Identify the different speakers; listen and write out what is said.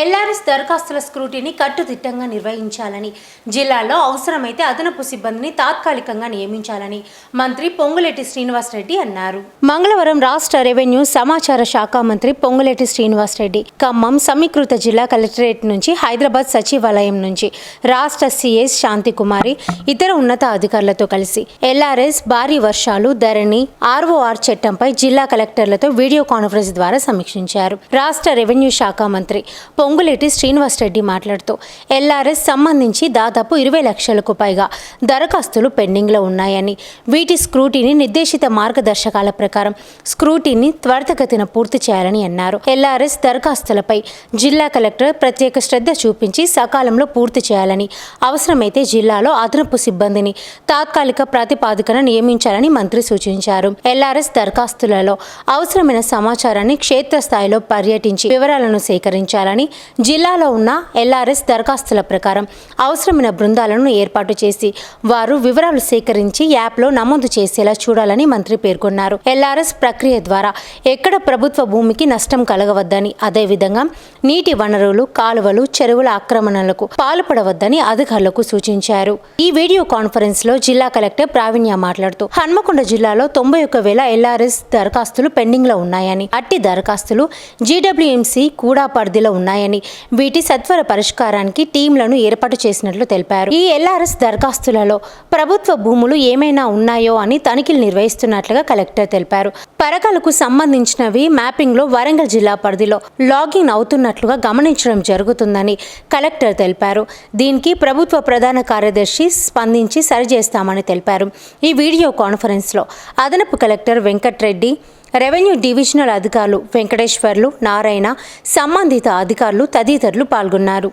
Speaker 1: LRS దరఖాస్తుల scrutiny కట్టుదిట్టంగా నిర్వహించాలని జిల్లాలో అవసరమైతే అదనపు సిబ్బందిని తాత్కాలికంగా నియమించాలని మంత్రి పొంగులేటి శ్రీనివాసరెడ్డి అన్నారు. మంగళవారం రాష్ట్ర రెవెన్యూ సమాచార శాఖ మంత్రి పొంగులేటి శ్రీనివాసరెడ్డి ఖమ్మం సమీకృత జిల్లా కలెక్టరేట్ నుంచి హైదరాబాద్ సచివాలయం నుంచి రాష్ట్ర సిఎస్ శాంతికుమారి ఇతర ఉన్నత అధికారులతో కలిసి ఎల్ఆర్ఎస్ భారీ వర్షాలు ధరణి ఆర్ఓఆర్ చట్టంపై జిల్లా కలెక్టర్లతో వీడియో కాన్ఫరెన్స్ ద్వారా సమీక్షించారు. రాష్ట్ర రెవెన్యూ శాఖ మంత్రి పొంగులేటి శ్రీనివాస్ రెడ్డి మాట్లాడుతూ ఎల్ఆర్ఎస్ సంబంధించి దాదాపు ఇరవై లక్షలకు పైగా దరఖాస్తులు పెండింగ్లో ఉన్నాయని వీటి స్క్రూటీని నిర్దేశిత మార్గదర్శకాల ప్రకారం స్క్రూటీని త్వరితగతిన పూర్తి చేయాలని అన్నారు. ఎల్ఆర్ఎస్ దరఖాస్తులపై జిల్లా కలెక్టర్ ప్రత్యేక శ్రద్ధ చూపించి సకాలంలో పూర్తి చేయాలని అవసరమైతే జిల్లాలో అదనపు సిబ్బందిని తాత్కాలిక ప్రాతిపాదికన నియమించాలని మంత్రి సూచించారు. ఎల్ఆర్ఎస్ దరఖాస్తులలో అవసరమైన సమాచారాన్ని క్షేత్రస్థాయిలో పర్యటించి వివరాలను సేకరించాలని జిల్లాలో ఉన్న ఎల్ఆర్ఎస్ దరఖాస్తుల ప్రకారం అవసరమైన బృందాలను ఏర్పాటు చేసి వారు వివరాలు సేకరించి యాప్లో నమోదు చేసేలా చూడాలని మంత్రి పేర్కొన్నారు. ఎల్ఆర్ఎస్ ప్రక్రియ ద్వారా ఎక్కడ ప్రభుత్వ భూమికి నష్టం కలగవద్దని అదేవిధంగా నీటి వనరులు కాలువలు చెరువుల ఆక్రమణలకు పాల్పడవద్దని అధికారులకు సూచించారు. ఈ వీడియో కాన్ఫరెన్స్లో జిల్లా కలెక్టర్ ప్రావీణ్య మాట్లాడుతూ హన్మకొండ జిల్లాలో తొంభై ఒక్క వేల ఎల్ఆర్ఎస్ దరఖాస్తులు పెండింగ్లో ఉన్నాయని అట్టి దరఖాస్తులు జీడబ్ల్యూఎంసీ కూడా పరిధిలో ఉన్నాయని వీటి సత్వర పరిష్కారానికి టీంలను ఏర్పాటు చేసినట్లు తెలిపారు. ఈ ఎల్ఆర్ఎస్ దరఖాస్తులలో ప్రభుత్వ భూములు ఏమైనా ఉన్నాయో అని తనిఖీలు నిర్వహిస్తున్నట్లుగా కలెక్టర్ తెలిపారు. పరకలకు సంబంధించినవి మ్యాపింగ్లో వరంగల్ జిల్లా పరిధిలో లాగిన్ అవుతున్నట్లుగా గమనించడం జరుగుతుందని కలెక్టర్ తెలిపారు. దీనికి ప్రభుత్వ ప్రధాన కార్యదర్శి స్పందించి సరిచేస్తామని తెలిపారు. ఈ వీడియో కాన్ఫరెన్స్లో అదనపు కలెక్టర్ వెంకట్రెడ్డి రెవెన్యూ డివిజనల్ అధికారులు వెంకటేశ్వర్లు నారాయణ సంబంధిత అధికారులు తదితరులు పాల్గొన్నారు.